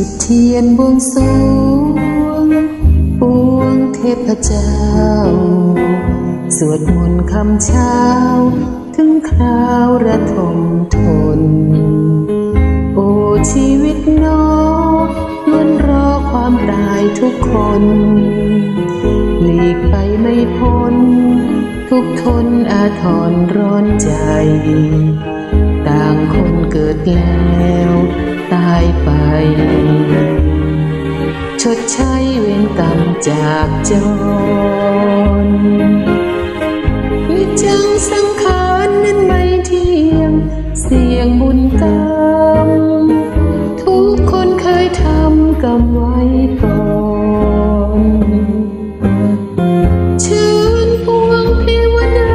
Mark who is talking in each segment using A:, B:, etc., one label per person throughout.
A: ุดเทียนบวงสวงปวงเทพเจ้า สวดมนต์คำเช้า ถึงคราวระทมทน โอ้ชีวิตน้อล้วนรอความตายทุกคนหลีกไปไม่พ้น ทุกทนอาทรร้อนใจ ต่างคนเกิดแล้ว ตายไป ใช้เวรกรรมจากจรนิจังสังขารนั้นไม่เที่ยง เสียงบุญกรรม ทุกคนเคยทำกรรมไว้ก่อนเชิญพวงเทวดา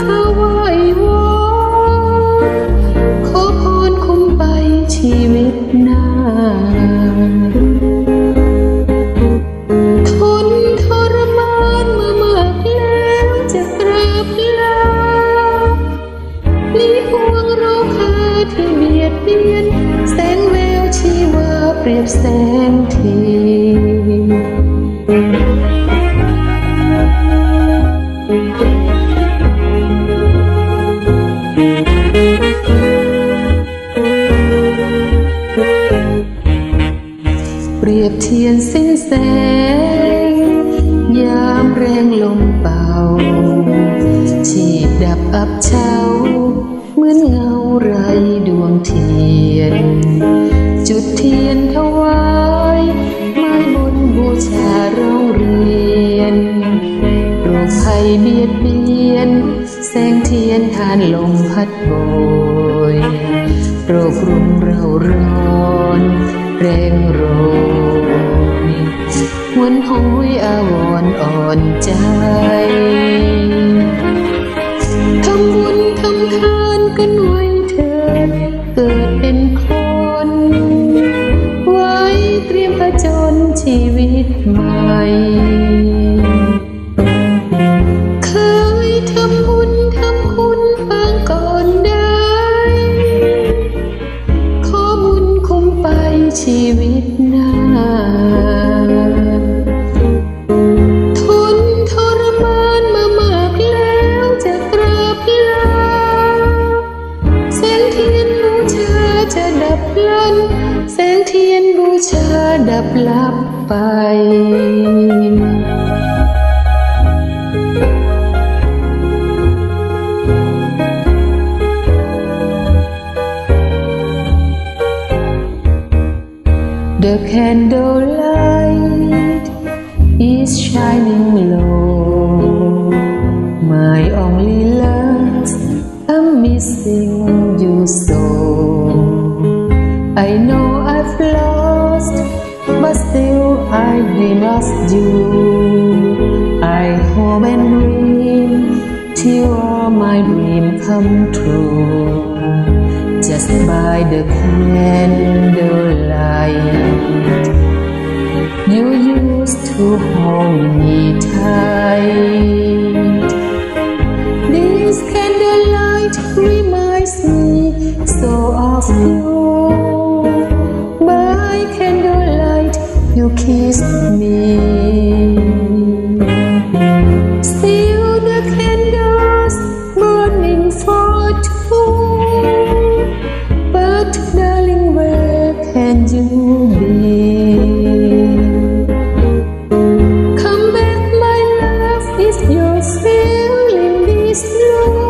A: เข้าไหว้วอนขอพรคุ้มไปชีวิตหน้า เปรียบแสงเทียนเปรียบเทียนสิ้นแสง ยามแรงลมเป่า ชีพดับอับเช้าเหมือนเงาไรดวงเทียน จุดเทียน ร้องเรียนโรคภัยเบียดเบียน แสงเทียนทานลมพัดโบยโรครุมเราร้อนแรงโรยหวนหอยอาวรอ่อนใจ ชีวิตใหม่ บลันแสงเทียนบูชาดับลับไป The candlelight is shining low. I dream of you. I hope and dream till all my dream come true just by the candlelight. You used to hold me tight. This candlelight reminds me so of you. is